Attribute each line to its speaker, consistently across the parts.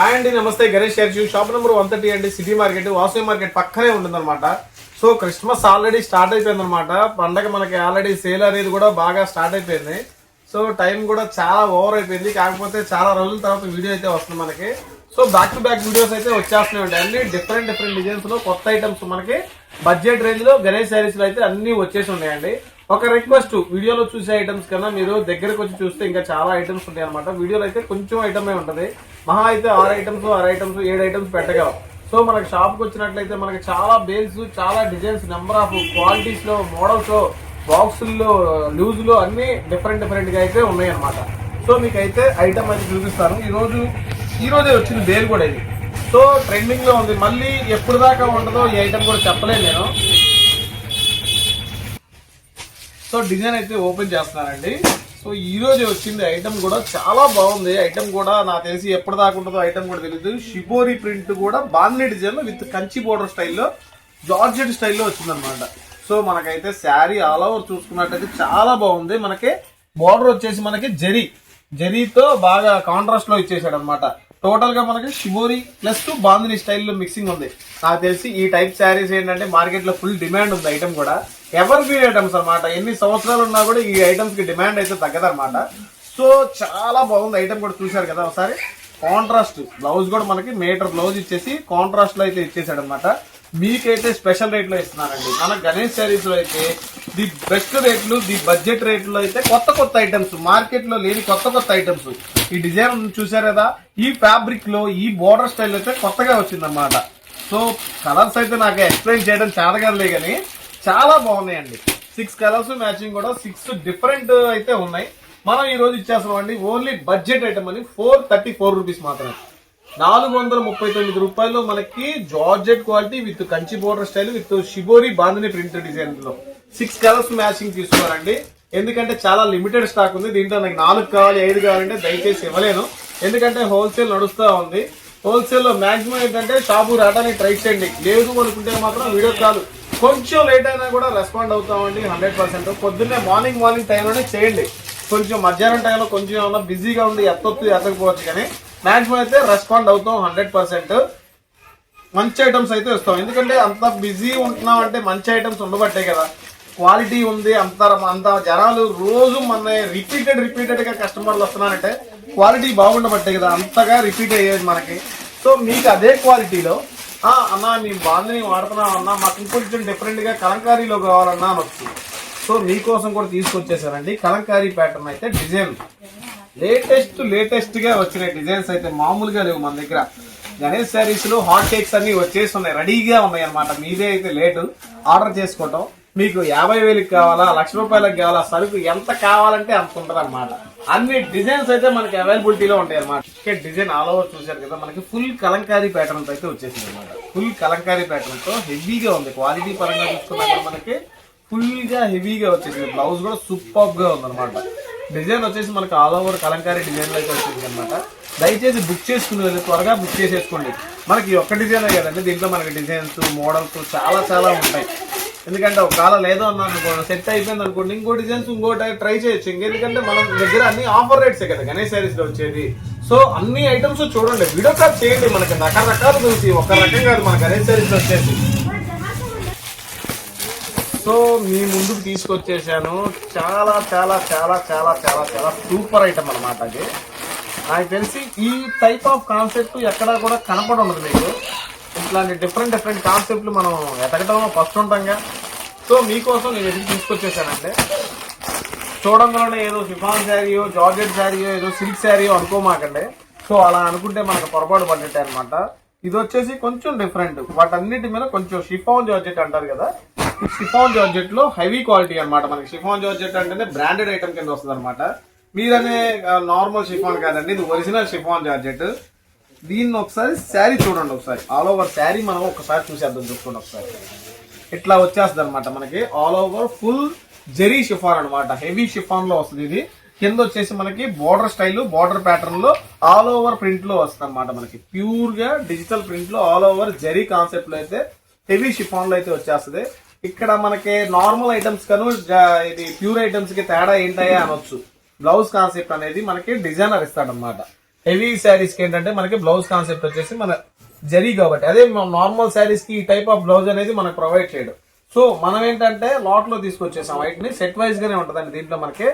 Speaker 1: Hi అండి నమస్తే. Ganesh shoe shop number one thirty అండి. సిటీ మార్కెట్ వాసవి మార్కెట్ పక్కనే ఉంటుందన్నమాట. సో క్రిస్మస్ ఆల్రెడీ స్టార్ట్ అయిపోయింది అనమాట పండగ మనకి ఆల్రెడీ సేల్ అనేది కూడా బాగా స్టార్ట్ అయిపోయింది. సో టైం కూడా చాలా ఓవర్ అయిపోయింది. కాకపోతే చాలా రోజుల తర్వాత వీడియో అయితే వస్తుంది మనకి. So back to back videos అయితే వచ్చేస్తున్నాయి అన్ని డిఫరెంట్ డిఫరెంట్ డిజైన్స్లో కొత్త ఐటమ్స్ మనకి బడ్జెట్ రేంజ్లో గణేష్ శారీస్లో అయితే అన్ని వచ్చేసి ఉన్నాయండి. ఒక రిక్వెస్ట్ వీడియోలో చూసే ఐటమ్స్ కన్నా మీరు దగ్గరకు వచ్చి చూస్తే ఇంకా చాలా ఐటమ్స్ ఉంటాయి అనమాట వీడియోలో అయితే కొంచెం ఐటమే ఉంటుంది. మహా అయితే ఆరు ఐటమ్స్ ఆరు ఐటమ్స్ ఏడు ఐటమ్స్ పెట్టగలం. సో మనకి షాప్కి వచ్చినట్లయితే మనకి చాలా బేల్స్ చాలా డిజైన్స్ నెంబర్ ఆఫ్ క్వాలిటీస్లో మోడల్స్లో బాక్సుల్లో లూజ్లో అన్నీ అన్ని డిఫరెంట్ డిఫరెంట్గా అయితే ఉన్నాయి అనమాట సో మీకు అయితే ఐటమ్ అయితే చూపిస్తాను ఈరోజు ఈరోజే వచ్చింది బేల్ కూడా ఇది. సో ట్రెండింగ్లో ఉంది. మళ్ళీ ఎప్పుడు దాకా ఉంటుందో ఈ ఐటమ్ కూడా చెప్పలేను నేను. సో డిజైన్ అయితే ఓపెన్ చేస్తున్నానండి సో ఈ రోజు వచ్చింది ఐటమ్ కూడా చాలా బాగుంది. ఐటమ్ కూడా నాకు తెలిసి ఎప్పుడు దాకా ఉంటుందో ఐటమ్ కూడా తెలియదు షిబోరి ప్రింట్ కూడా బాన్లీ డిజైన్ విత్ కంచి బోర్డర్ స్టైల్లో జార్జెట్ స్టైల్లో వచ్చిందనమాట సో మనకైతే శారీ ఆల్ ఓవర్ చూసుకున్నట్టయితే చాలా బాగుంది. మనకి బోర్డర్ వచ్చేసి మనకి జరీ. జరీతో బాగా కాంట్రాస్ట్లో ఇచ్చేసాడు అనమాట టోటల్గా మనకి షిబోరి ప్లస్ బాందిని స్టైల్లో మిక్సింగ్ ఉంది. నాకు తెలిసి ఈ టైప్ శారీస్ ఏంటంటే మార్కెట్లో ఫుల్ డిమాండ్ ఉంది ఐటమ్ కూడా. ఎవర్ గ్రీన్ ఐటమ్స్ అన్నమాట? ఎన్ని సంవత్సరాలు ఉన్నా కూడా ఈ ఐటమ్స్కి డిమాండ్ అయితే తగ్గదనమాట సో చాలా బాగుంది ఐటమ్ కూడా చూశారు కదా ఒకసారి. కాంట్రాస్ట్ బ్లౌజ్ కూడా మనకి మీటర్ బ్లౌజ్ ఇచ్చేసి కాంట్రాస్ట్లో అయితే ఇచ్చేసాడు అనమాట మీకైతే స్పెషల్ రేట్లో ఇస్తున్నానండి మన గణేష్ శారీస్లో అయితే ది బెస్ట్ రేట్లు ది బడ్జెట్ రేట్లో అయితే కొత్త కొత్త ఐటమ్స్ మార్కెట్లో లేని కొత్త కొత్త ఐటమ్స్ ఈ డిజైన్ చూసారు కదా? ఈ ఫ్యాబ్రిక్లో ఈ బోర్డర్ స్టైల్ అయితే కొత్తగా వచ్చిందన్నమాట. సో కలర్స్ అయితే నాకు ఎక్స్ప్లెయిన్ చేయడం చేతగలే కానీ చాలా బాగున్నాయండి. సిక్స్ కలర్స్ మ్యాచింగ్ కూడా సిక్స్ డిఫరెంట్ అయితే ఉన్నాయి. మనం ఈ రోజు ఇచ్చేస్తున్నాం అండి ఓన్లీ బడ్జెట్ ఐటమ్ అని ఫోర్ థర్టీ ఫోర్ రూపీస్ మాత్రమే. నాలుగు వందల ముప్పై తొమ్మిది రూపాయలు మనకి georgette quality with Kanchi border style with shibori bandhani print డిజైన్లో. సిక్స్ కలర్స్ మ్యాచింగ్ తీసుకోవాలండి. ఎందుకంటే చాలా లిమిటెడ్ స్టాక్ ఉంది. దీంట్లో నాకు నాలుగు కావాలి ఐదు కావాలంటే దయచేసి ఇవ్వలేను. ఎందుకంటే హోల్సేల్ నడుస్తూ ఉంది. హోల్సేల్లో మాక్సిమం ఏంటంటే షాపు రావడానికి ట్రై చేయండి. లేదు అనుకుంటే మాత్రం వీడియో కాదు. కొంచెం లేట్ అయినా కూడా రెస్పాండ్ అవుతామండి హండ్రెడ్ పర్సెంట్ పొద్దున్నే మార్నింగ్ మార్నింగ్ టైంలోనే చేయండి. కొంచెం మధ్యాహ్నం టైంలో కొంచెం ఏమన్నా బిజీగా ఉండి ఎత్తొత్తు ఎత్తకపోవచ్చు కానీ మాక్సిమం అయితే రెస్పాండ్ అవుతాం హండ్రెడ్ పర్సెంట్ మంచి ఐటమ్స్ అయితే ఇస్తాం. ఎందుకంటే అంత బిజీ ఉంటున్నాం అంటే మంచి ఐటమ్స్ ఉండబట్టే కదా. క్వాలిటీ ఉంది అంత అంత జనాలు రోజు మన రిపీటెడ్ రిపీటెడ్గా కస్టమర్లు వస్తున్నారంటే క్వాలిటీ బాగుండబట్టే కదా అంతగా రిపీట్ అయ్యేది మనకి. సో మీకు అదే క్వాలిటీలో అన్నా మేము బాగుంది వాడుతున్నాం అన్నా మాకు ఇంకొంచెం డిఫరెంట్గా కలంకారీలో కావాలన్నా అనొచ్చు. సో మీకోసం కూడా తీసుకొచ్చేసానండి కలంకారీ ప్యాటర్న్ అయితే డిజైన్ లేటెస్ట్ లేటెస్ట్గా వచ్చిన డిజైన్స్ అయితే మామూలుగా లేవు మన దగ్గర. గణేష్ శారీస్లో హాట్ కేక్స్ అన్ని వచ్చేసి ఉన్నాయి రెడీగా ఉన్నాయి అనమాట మీదే అయితే లేటు ఆర్డర్ చేసుకోవటం మీకు యాభై వేలకు కావాలా లక్ష రూపాయలకు కావాలా సరుకు ఎంత కావాలంటే అంత ఉంటుంది అనమాట అన్ని డిజైన్స్ అయితే మనకి అవైలబిలిటీలో ఉంటాయి అనమాట డిజైన్ ఆల్ ఓవర్ చూసారు కదా మనకి ఫుల్ కలంకారీ ప్యాటర్న్ అయితే వచ్చేసింది అనమాట ఫుల్ కలంకారీ ప్యాటర్న్తో హెవీగా ఉంది. క్వాలిటీ పరంగా చూసుకున్నా మనకి ఫుల్గా హెవీగా వచ్చేసింది. బ్లౌజ్ కూడా సూపర్గా ఉందన్నమాట. డిజైన్ వచ్చేసి మనకి ఆల్ ఓవర్ కలంకారీ డిజైన్ అయితే వచ్చింది అనమాట దయచేసి బుక్ చేసుకుని వెళ్ళి త్వరగా బుక్ చేసేసుకోండి. మనకి ఒక్క డిజైన్ కదండి. దీంట్లో మనకి డిజైన్స్ మోడల్స్ చాలా చాలా ఉంటాయి. ఎందుకంటే ఒకవేళ లేదో అన్నాను సెట్ అయిపోయింది అనుకోండి ఇంకో డిజైన్స్ ఇంకో ట్రై చేయొచ్చు. ఎందుకంటే మన దగ్గర అన్ని ఆఫర్ రేట్సే కదా గణేష్ శారీస్లో వచ్చేది. సో అన్ని ఐటమ్స్ చూడండి. వీడియో కాల్ చేయండి మనకి. రకరకాలు చూసి ఒక రకం కాదు మన గణేష్ శారీస్ వచ్చేసి సో మీ ముందుకు తీసుకొచ్చేసాను. చాలా చాలా చాలా చాలా చాలా చాలా సూపర్ ఐటమ్ అనమాట అది. నాకు తెలిసి ఈ టైప్ ఆఫ్ కాన్సెప్ట్ ఎక్కడా కూడా కనపడదు ఉండదు మీకు. ఇట్లాంటి డిఫరెంట్ డిఫరెంట్ కాన్సెప్ట్లు మనం ఎతకడంలో ఫస్ట్ ఉంటాంగా. సో మీకోసం నేను ఎదురు తీసుకొచ్చేసానంటే చూడంగానే ఏదో షిఫాన్ శారీయో జార్జెట్ శారీయో ఏదో సిల్క్ శారీయో అనుకోమాకండి. సో అలా అనుకుంటే మనకు పొరపాటు పడ్డట్టే అనమాట ఇది వచ్చేసి కొంచెం డిఫరెంట్ వాటన్నిటి మీద కొంచెం షిఫాన్ జార్జెట్ అంటారు కదా. ఈ షిఫాన్ జార్జెట్లో హెవీ క్వాలిటీ అనమాట మనకి షిఫాన్ జార్జెట్ అంటేనే బ్రాండెడ్ ఐటమ్ కింద వస్తుంది అనమాట మీరనే నార్మల్ షిఫాన్ కాదండి. ఇది ఒరిజినల్ షిఫాన్ జార్జెట్. దీన్ని ఒకసారి శారీ చూడండి ఒకసారి. ఆల్ ఓవర్ శారీ మనం ఒకసారి చూసేద్దాం చూసుకోండి ఒకసారి. ఇట్లా వచ్చేస్తుంది అనమాట మనకి. All over full zari chiffon అనమాట హెవీ షిఫాన్లో వస్తుంది ఇది. కింద వచ్చేసి మనకి బోర్డర్ స్టైల్ బోర్డర్ ప్యాటర్న్లో ఆల్ ఓవర్ ప్రింట్లో వస్తుంది అనమాట మనకి. ప్యూర్గా డిజిటల్ ప్రింట్లో ఆల్ ఓవర్ జెరీ కాన్సెప్ట్లో అయితే హెవీ షిఫాన్లో అయితే వచ్చేస్తుంది. ఇక్కడ మనకి నార్మల్ ఐటమ్స్ కను ఇది ప్యూర్ ఐటమ్స్కి తేడా ఏంటయ్యా అనొచ్చు. బ్లౌజ్ కాన్సెప్ట్ అనేది మనకి డిజైనర్ ఇస్తాడనమాట హెవీ శారీస్కి ఏంటంటే మనకి బ్లౌజ్ కాన్సెప్ట్ వచ్చేసి మన జరీ కాబట్టి. అదే నార్మల్ శారీస్కి ఈ టైప్ ఆఫ్ బ్లౌజ్ అనేది మనకు ప్రొవైడ్ చేయడం. సో మనం ఏంటంటే లాట్లో తీసుకొచ్చేసాం. వైట్ని సెట్ వైజ్ గానే ఉంటదండి. దీంట్లో మనకి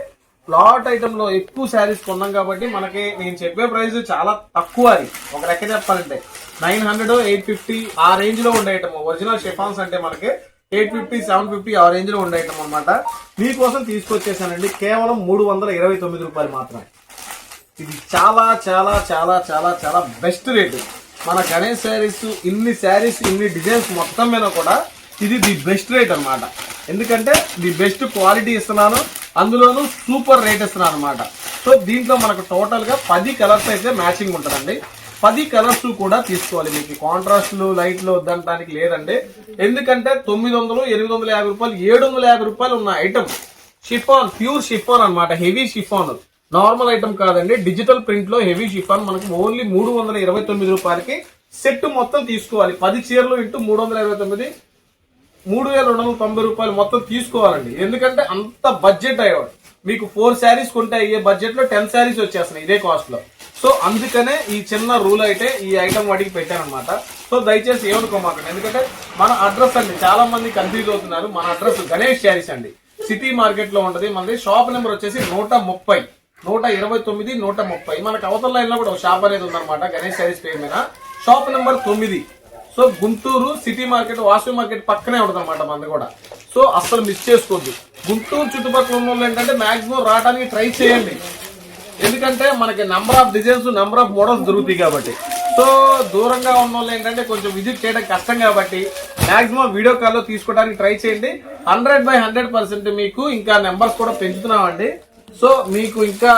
Speaker 1: లాట్ ఐటమ్లో ఎక్కువ శారీస్ కొన్నాం కాబట్టి మనకి నేను చెప్పే ప్రైస్ చాలా తక్కువ అది. ఒక లెక్క చెప్పాలంటే. నైన్ హండ్రెడ్ ఎయిట్ ఫిఫ్టీ ఆ రేంజ్లో ఉండే ఐటమ్ ఒరిజినల్ షిఫాన్స్ అంటే మనకి ఎయిట్ ఫిఫ్టీ సెవెన్ ఫిఫ్టీ ఆ రేంజ్లో ఉండే ఐటమ్ అనమాట మీకోసం తీసుకొచ్చేసానండి. కేవలం మూడు వందల ఇరవై తొమ్మిది రూపాయలు మాత్రమే. ఇది చాలా చాలా చాలా చాలా చాలా బెస్ట్ రేటు మన గణేష్ శారీస్ ఇన్ని శారీస్ ఇన్ని డిజైన్స్ మొత్తం మీద కూడా ఇది ది బెస్ట్ రేట్ అన్నమాట. ఎందుకంటే ది బెస్ట్ క్వాలిటీ ఇస్తున్నాను అందులోనూ సూపర్ రేట్ ఇస్తున్నాను అనమాట సో దీంట్లో మనకు టోటల్గా పది కలర్స్ అయితే మ్యాచింగ్ ఉంటుందండి. పది కలర్స్ కూడా తీసుకోవాలి మీకు. కాంట్రాస్ట్లు లైట్లు వద్దనడానికి లేదండి. ఎందుకంటే తొమ్మిది వందలు ఎనిమిది వందల యాభై రూపాయలు ఏడు వందల యాభై రూపాయలు ఉన్న ఐటమ్ షిఫాన్ ప్యూర్ షిఫాన్ అన్నమాట హెవీ షిఫాన్ నార్మల్ ఐటమ్ కాదండి. డిజిటల్ ప్రింట్లో హెవీ షిఫాన్ మనకు ఓన్లీ మూడు వందల ఇరవై తొమ్మిది రూపాయలకి సెట్ మొత్తం తీసుకోవాలి. పది చీరలు ఇంటూ మూడు వందల ఇరవై తొమ్మిది మూడు వేల రెండు వందల తొంభై రూపాయలు మొత్తం తీసుకోవాలండి. ఎందుకంటే అంత బడ్జెట్ అయ్యాడు మీకు ఫోర్ శారీస్ కొంటే అయ్యే బడ్జెట్లో టెన్ శారీస్ వచ్చేస్తున్నాయి ఇదే కాస్ట్లో. సో అందుకనే ఈ చిన్న రూల్ అయితే ఈ ఐటమ్ వాటికి పెట్టానమాట సో దయచేసి ఏమనుకోమాకండి. ఎందుకంటే మన అడ్రస్ అండి చాలా మంది కన్ఫ్యూజ్ అవుతున్నారు. మన అడ్రస్ గణేష్ శారీస్ అండి. సిటీ మార్కెట్లో ఉంటది. మనది షాప్ నెంబర్ వచ్చేసి నూట ముప్పై. నూట ఇరవై తొమ్మిది నూట ముప్పై. మనకు అవతల లైన్లో కూడా ఒక షాప్ అనేది ఉందన్నమాట గణేష్ శారీస్ పేరు మీద. షాప్ నెంబర్ తొమ్మిది. So Guntur city market Vasu market పక్కనే ఉంటుంది అనమాట మనది కూడా. సో అస్సలు మిస్ చేసుకోవద్దు. గుంటూరు చుట్టుపక్కల ఉన్న వాళ్ళు ఏంటంటే మాక్సిమం రావడానికి ట్రై చేయండి. ఎందుకంటే మనకి number of designs number of models దొరుకుతాయి కాబట్టి. సో దూరంగా ఉన్న వాళ్ళు ఏంటంటే కొంచెం విజిట్ చేయడం కష్టం కాబట్టి మాక్సిమం వీడియో కాల్లో తీసుకోవడానికి ట్రై చేయండి. హండ్రెడ్ బై హండ్రెడ్ పర్సెంట్ మీకు ఇంకా నెంబర్స్ కూడా పెంచుతున్నామండి. సో మీకు ఇంకా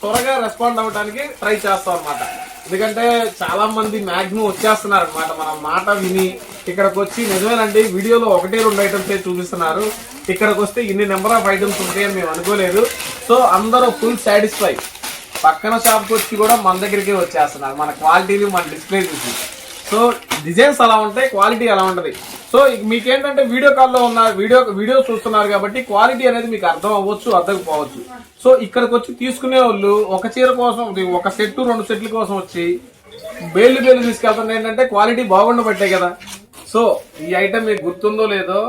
Speaker 1: త్వరగా రెస్పాండ్ అవ్వడానికి ట్రై చేస్తాం అనమాట ఎందుకంటే చాలా మంది మ్యాక్సిమం వచ్చేస్తున్నారు అనమాట మన మాట విని ఇక్కడికి వచ్చి నిజమేనండి వీడియోలో ఒకటే రెండు ఐటమ్స్ చూపిస్తున్నారు. ఇక్కడికి వస్తే ఇన్ని నెంబర్ ఆఫ్ ఐటమ్స్ ఉంటాయని మేము అనుకోలేదు. సో అందరూ ఫుల్ సాటిస్ఫై పక్కన షాప్కి వచ్చి కూడా మన దగ్గరికే వచ్చేస్తున్నారు. మన క్వాలిటీని మన డిస్ప్లే చూసి. సో డిజైన్స్ అలా ఉంటాయి క్వాలిటీ అలా ఉంటుంది. సో మీకేంటంటే వీడియో కాల్లో ఉన్న వీడియో వీడియో చూస్తున్నారు కాబట్టి క్వాలిటీ అనేది మీకు అర్థం అవ్వచ్చు అర్థకపోవచ్చు. సో ఇక్కడికి వచ్చి తీసుకునే వాళ్ళు ఒక చీర కోసం ఒక సెట్ రెండు సెట్ల కోసం వచ్చి బేళ్ళు బేళ్ళు తీసుకెళ్తున్నా ఏంటంటే క్వాలిటీ బాగుండబట్టే కదా. సో ఈ ఐటమ్ మీకు గుర్తుందో లేదో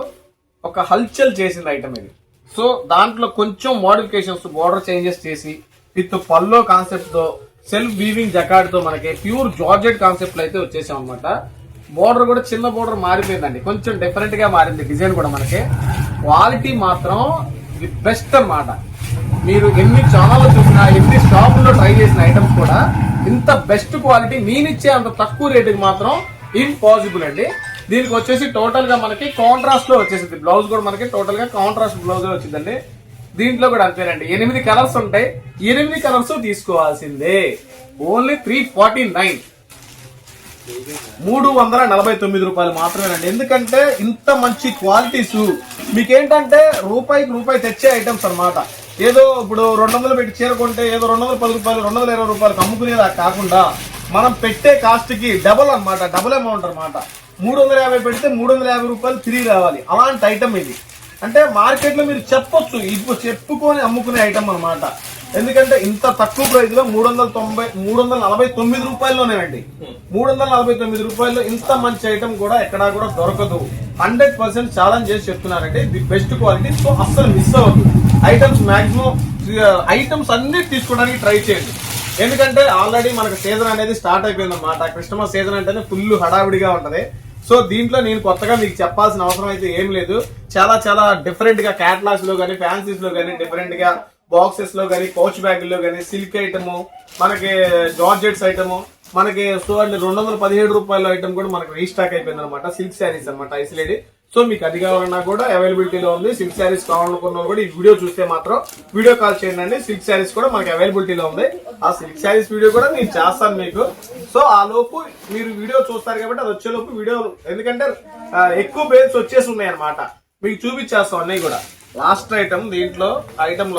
Speaker 1: ఒక హల్చల్ చేసింది ఐటమ్ ఇది. సో దాంట్లో కొంచెం మోడిఫికేషన్స్ బోర్డర్ చేంజెస్ చేసి విత్ పల్లో కాన్సెప్ట్తో సెల్ఫ్ వీవింగ్ జకాడ్తో మనకి ప్యూర్ జార్జెట్ కాన్సెప్ట్ అయితే వచ్చేసాం అనమాట బోర్డర్ కూడా చిన్న బోర్డర్ మారిపోయిందండి. కొంచెం డిఫరెంట్గా మారింది డిజైన్ కూడా మనకి. క్వాలిటీ మాత్రం బెస్ట్ అన్నమాట. మీరు ఎన్ని ఛానల్లో చూసినా ఎన్ని షాపుల్లో ట్రై చేసిన ఐటమ్స్ కూడా ఇంత బెస్ట్ క్వాలిటీ నేనిచ్చే అంత తక్కువ రేటుకి మాత్రం ఇంపాసిబుల్ అండి. దీనికి వచ్చేసి టోటల్గా మనకి కాంట్రాస్ట్లో వచ్చేసింది. బ్లౌజ్ కూడా మనకి టోటల్గా కాంట్రాస్ట్ బ్లౌజ్ వచ్చిందండి. దీంట్లో కూడా అంతేనండి. ఎనిమిది కలర్స్ ఉంటాయి. ఎనిమిది కలర్స్ తీసుకోవాల్సిందే. ఓన్లీ త్రీ ఫార్టీ నైన్ మూడు వందల నలభై తొమ్మిది రూపాయలు మాత్రమేనండి. ఎందుకంటే ఇంత మంచి క్వాలిటీస్ మీకేంటంటే రూపాయికి రూపాయి తెచ్చే ఐటమ్స్ అన్నమాట. ఏదో ఇప్పుడు రెండు వందలు పెట్టి చేరుకుంటే ఏదో రెండు వందల పది రూపాయలు రెండు వందల ఇరవై రూపాయలు అమ్ముకునేలా కాకుండా మనం పెట్టే కాస్ట్కి డబుల్ అన్నమాట. డబుల్ అమౌంట్ అనమాట మూడు వందల యాభై పెడితే మూడు వందల యాభై రూపాయలు తిరిగి రావాలి. అలాంటి ఐటమ్ ఇది. అంటే మార్కెట్లో మీరు చెప్పొచ్చు ఇప్పుడు చెప్పుకొని అమ్ముకునే ఐటమ్ అన్నమాట. ఎందుకంటే ఇంత తక్కువ ప్రైస్లో మూడు వందల తొంభై మూడు వందల నలభై తొమ్మిది రూపాయల్లోనేనండి. మూడు వందల నలభై తొమ్మిది రూపాయల్లో ఇంత మంచి ఐటమ్ కూడా ఎక్కడా కూడా దొరకదు. హండ్రెడ్ పర్సెంట్ ఛాలెంజ్ చేసి చెప్తున్నారండి ది బెస్ట్ క్వాలిటీ సో అస్సలు మిస్ అవ్వదు ఐటమ్స్ మాక్సిమం ఐటమ్స్ అన్ని తీసుకోవడానికి ట్రై చేయండి. ఎందుకంటే ఆల్రెడీ మనకు సీజన్ అనేది స్టార్ట్ అయిపోయింది అనమాట క్రిస్టమస్ సీజన్ అంటేనే ఫుల్ హడావిడిగా ఉంటది. సో దీంట్లో నేను కొత్తగా మీకు చెప్పాల్సిన అవసరం అయితే ఏం లేదు. చాలా చాలా డిఫరెంట్గా క్యాటలాగ్స్లో కానీ ఫ్యాన్సీస్లో కానీ డిఫరెంట్గా బాక్సెస్లో కానీ కోచ్ బ్యాగ్లో కానీ సిల్క్ ఐటమ్ మనకి జార్జెట్స్ ఐటమ్ మనకి సో అండి రెండు వందల పదిహేడు రూపాయల ఐటమ్ కూడా మనకి రీస్టాక్ అయిపోయింది అనమాట సిల్క్ శారీస్ అనమాట ఐసిలేడీ సో మీకు అది కావాలన్నా కూడా అవైలబిలిటీలో ఉంది. సిల్క్ శారీస్ కావాలనుకున్న కూడా ఈ వీడియో చూస్తే మాత్రం వీడియో కాల్ చేయండి. సిల్క్ శారీస్ కూడా మనకి అవైలబిలిటీలో ఉంది. ఆ సిల్క్ శారీస్ వీడియో కూడా నేను చేస్తాను మీకు. సో ఆ లోపు మీరు వీడియో చూస్తారు కాబట్టి అది వచ్చేలోపు వీడియో ఎందుకంటే ఎక్కువ బేల్స్ వచ్చేసి ఉన్నాయి అనమాట మీకు చూపించేస్తాం అన్నీ కూడా. లాస్ట్ ఐటమ్ దీంట్లో ఐటమ్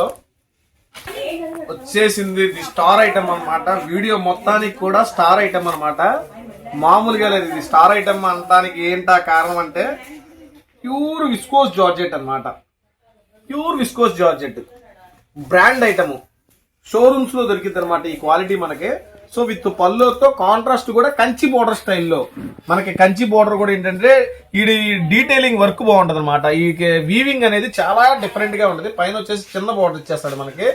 Speaker 1: వచ్చేసింది ఇది స్టార్ ఐటమ్ అన్నమాట. వీడియో మొత్తానికి కూడా స్టార్ ఐటమ్ అనమాట మామూలుగా లేదు ఇది స్టార్ ఐటమ్ అనడానికి ఏంటా కారణం అంటే ప్యూర్ విస్కోస్ జార్జెట్ అనమాట pure viscose georgette. Brand item. షోరూమ్స్లో దొరికింది అనమాట ఈ క్వాలిటీ మనకి. సో విత్ పళ్ళుతో కాంట్రాస్ట్ కూడా కంచి బోర్డర్ స్టైల్లో. మనకి కంచి బోర్డర్ కూడా ఏంటంటే ఈ డీటెయిలింగ్ వర్క్ బాగుంటది అనమాట ఈ వీవింగ్ అనేది చాలా డిఫరెంట్గా ఉంటుంది. పైన వచ్చేసి చిన్న బోర్డర్ ఇచ్చేస్తాడు మనకి.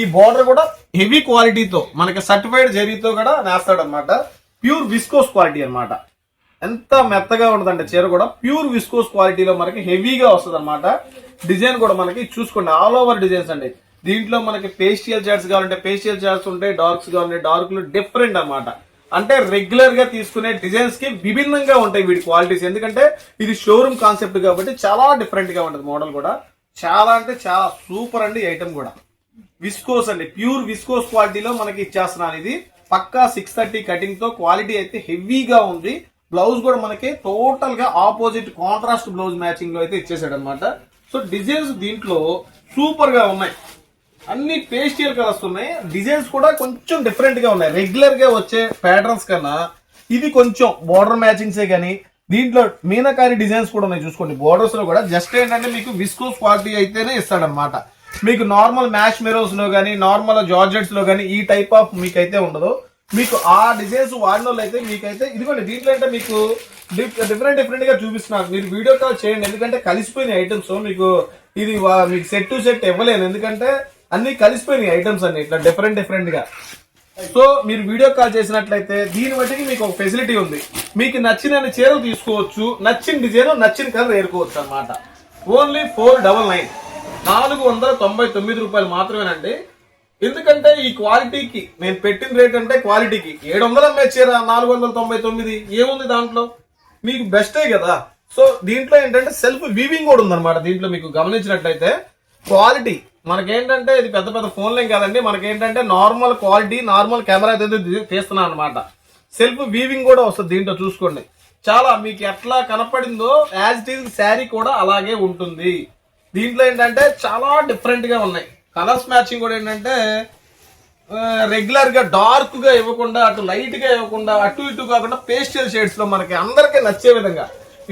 Speaker 1: ఈ బోర్డర్ కూడా హెవీ క్వాలిటీతో మనకి సర్టిఫైడ్ జరీతో కూడా నేస్తాడు అనమాట ప్యూర్ విస్కోస్ క్వాలిటీ అనమాట ఎంత మెత్తగా ఉంటుందంటే చీర కూడా ప్యూర్ విస్కోస్ క్వాలిటీలో మనకి హెవీగా వస్తుంది అనమాట డిజైన్ కూడా మనకి చూసుకోండి ఆల్ ఓవర్ డిజైన్స్ అండి. దీంట్లో మనకి పేస్టియల్ చాట్స్ కావాలంటే పేస్టియల్ చాట్స్ ఉంటాయి డార్క్స్ కావాలంటే డార్క్లు డిఫరెంట్ అన్నమాట. అంటే రెగ్యులర్గా తీసుకునే డిజైన్స్కి విభిన్నంగా ఉంటాయి వీటి క్వాలిటీస్ ఎందుకంటే ఇది షోరూమ్ కాన్సెప్ట్ కాబట్టి చాలా డిఫరెంట్గా ఉంటుంది మోడల్ కూడా. చాలా అంటే చాలా సూపర్ అండి ఐటమ్ కూడా. విస్కోస్ అండి ప్యూర్ విస్కోస్ క్వాలిటీలో మనకి ఇచ్చేస్తున్నాను ఇది. పక్కా సిక్స్ థర్టీ కటింగ్తో క్వాలిటీ అయితే హెవీగా ఉంది. బ్లౌజ్ కూడా మనకి టోటల్గా ఆపోజిట్ కాంట్రాస్ట్ బ్లౌజ్ మ్యాచింగ్లో అయితే ఇచ్చేసాడు అనమాట సో డిజైన్స్ దీంట్లో సూపర్గా ఉన్నాయి. అన్ని పేస్టియల్ కలర్స్ ఉన్నాయి. డిజైన్స్ కూడా కొంచెం డిఫరెంట్గా ఉన్నాయి. రెగ్యులర్గా వచ్చే ప్యాటర్న్స్ కన్నా ఇది కొంచెం బార్డర్ మ్యాచింగ్సే కానీ దీంట్లో మీనకారి డిజైన్స్ కూడా ఉన్నాయి చూసుకోండి. బోర్డర్స్లో కూడా జస్ట్ ఏంటంటే మీకు విస్కోస్ క్వాలిటీ అయితేనే ఇస్తాడనమాట మీకు నార్మల్ మ్యాష్ మెరోస్లో కానీ నార్మల్ జార్జెట్స్లో కానీ ఈ టైప్ ఆఫ్ మీకైతే ఉండదు. మీకు ఆ డిజైన్స్ వాడిన అయితే మీకైతే ఇదిగోండి దీంట్లో అంటే మీకు డిఫరెంట్ డిఫరెంట్గా చూపిస్తున్నారు. మీరు వీడియో కాల్ చేయండి ఎందుకంటే కలిసిపోయిన ఐటమ్స్ మీకు ఇది వా- మీకు సెట్ టు సెట్ ఇవ్వలేను. ఎందుకంటే అన్ని కలిసిపోయినాయి ఐటమ్స్ అన్ని ఇట్లా డిఫరెంట్ డిఫరెంట్గా. సో మీరు వీడియో కాల్ చేసినట్లయితే దీని బట్టి మీకు ఒక ఫెసిలిటీ ఉంది. మీకు నచ్చిన చీరలు తీసుకోవచ్చు నచ్చిన డిజైన్ నచ్చిన కలర్ ఏరుకోవచ్చు అన్నమాట. ఓన్లీ ఫోర్ డబల్ నైన్ నాలుగు వందల తొంభై తొమ్మిది రూపాయలు మాత్రమేనండి. ఎందుకంటే ఈ క్వాలిటీకి నేను పెట్టిన రేట్ అంటే క్వాలిటీకి. ఏడు వందలు అమ్మే చీర నాలుగు వందల తొంభై తొమ్మిది ఏముంది దాంట్లో? మీకు బెస్టే కదా. సో దీంట్లో ఏంటంటే సెల్ఫ్ వీవింగ్ కూడా ఉందన్నమాట దీంట్లో మీకు గమనించినట్లయితే. క్వాలిటీ మనకేంటంటే ఇది పెద్ద పెద్ద ఫోన్లేం కాదండి. మనకేంటంటే నార్మల్ క్వాలిటీ నార్మల్ కెమెరా అయితే తీస్తున్నాను అనమాట సెల్ఫ్ వీవింగ్ కూడా వస్తుంది దీంట్లో చూసుకోండి. చాలా మీకు ఎట్లా కనపడిందో యాజ్ ఇట్ ఈజ్ శారీ కూడా అలాగే ఉంటుంది. దీంట్లో ఏంటంటే చాలా డిఫరెంట్గా ఉన్నాయి. కలర్స్ మ్యాచింగ్ కూడా ఏంటంటే రెగ్యులర్గా డార్క్గా ఇవ్వకుండా అటు లైట్గా ఇవ్వకుండా అటు ఇటు కాకుండా పేస్టల్ షేడ్స్లో మనకి అందరికీ నచ్చే విధంగా.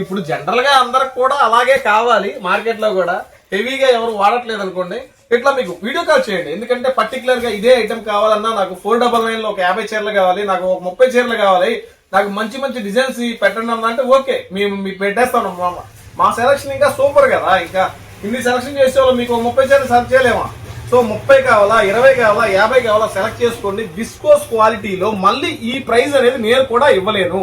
Speaker 1: ఇప్పుడు జనరల్గా అందరికి కూడా అలాగే కావాలి మార్కెట్లో కూడా. హెవీగా ఎవరు వాడట్లేదు అనుకోండి ఇట్లా మీకు వీడియో కాల్ చేయండి. ఎందుకంటే పర్టికులర్గా ఇదే ఐటమ్ కావాలన్నా నాకు ఫోర్ డబల్ నైన్లో ఒక యాభై చీరలు కావాలి నాకు ఒక ముప్పై చీరలు కావాలి నాకు మంచి మంచి డిజైన్స్ పెట్టండి అంటే ఓకే మేము మీకు పెట్టేస్తాం మా మా సెలక్షన్ ఇంకా సూపర్ కదా. ఇంకా ఇన్ని సెలక్షన్ చేసే వాళ్ళు మీకు ఒక ముప్పై చీరలు సెలెక్ట్ చేయలేమా? సో ముప్పై కావాలా ఇరవై కావాలా యాభై కావాలా సెలెక్ట్ చేసుకోండి. విస్కోస్ క్వాలిటీలో మళ్ళీ ఈ ప్రైస్ అనేది నేను కూడా ఇవ్వలేను.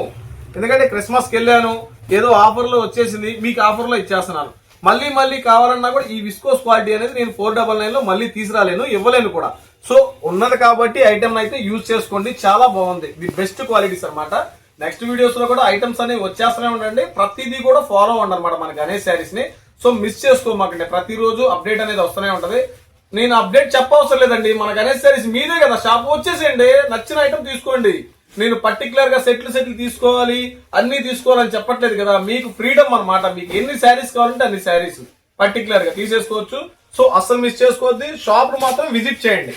Speaker 1: ఎందుకంటే క్రిస్మస్కి వెళ్ళాను ఏదో ఆఫర్లో వచ్చేసింది మీకు ఆఫర్లో ఇచ్చేస్తున్నాను. మళ్ళీ మళ్ళీ కావాలన్నా కూడా ఈ విస్కోస్ క్వాలిటీ అనేది నేను ఫోర్ డబల్ నైన్లో మళ్ళీ తీసుకురాలేను ఇవ్వలేను కూడా. సో ఉన్నది కాబట్టి ఐటమ్ అయితే యూజ్ చేసుకోండి. చాలా బాగుంది. ది బెస్ట్ క్వాలిటీస్ అనమాట నెక్స్ట్ వీడియోస్లో కూడా ఐటమ్స్ అనేవి వచ్చేస్తూనే ఉండండి. ప్రతిదీ కూడా ఫాలో అవ్వండి అనమాట మన గణేష్ శారీస్ని సో మిస్ చేసుకోమాకండి. ప్రతిరోజు అప్డేట్ అనేది వస్తూనే ఉంటది. నేను అప్డేట్ చెప్పవసరం లేదండి. మన గణేష్ శారీస్ మీదే కదా. షాప్ వచ్చేసేయండి. నచ్చిన ఐటమ్ తీసుకోండి. నేను పర్టికులర్గా సెట్లు సెట్లు తీసుకోవాలి. అన్ని తీసుకోవాలని చెప్పట్లేదు కదా. మీకు ఫ్రీడమ్ అన్నమాట. మీకు ఎన్ని శారీస్ కావాలంటే అన్ని శారీస్ పర్టికులర్గా తీసేసుకోవచ్చు. సో అస్సలు మిస్ చేసుకోవద్దు. షాప్ మాత్రం విజిట్ చేయండి.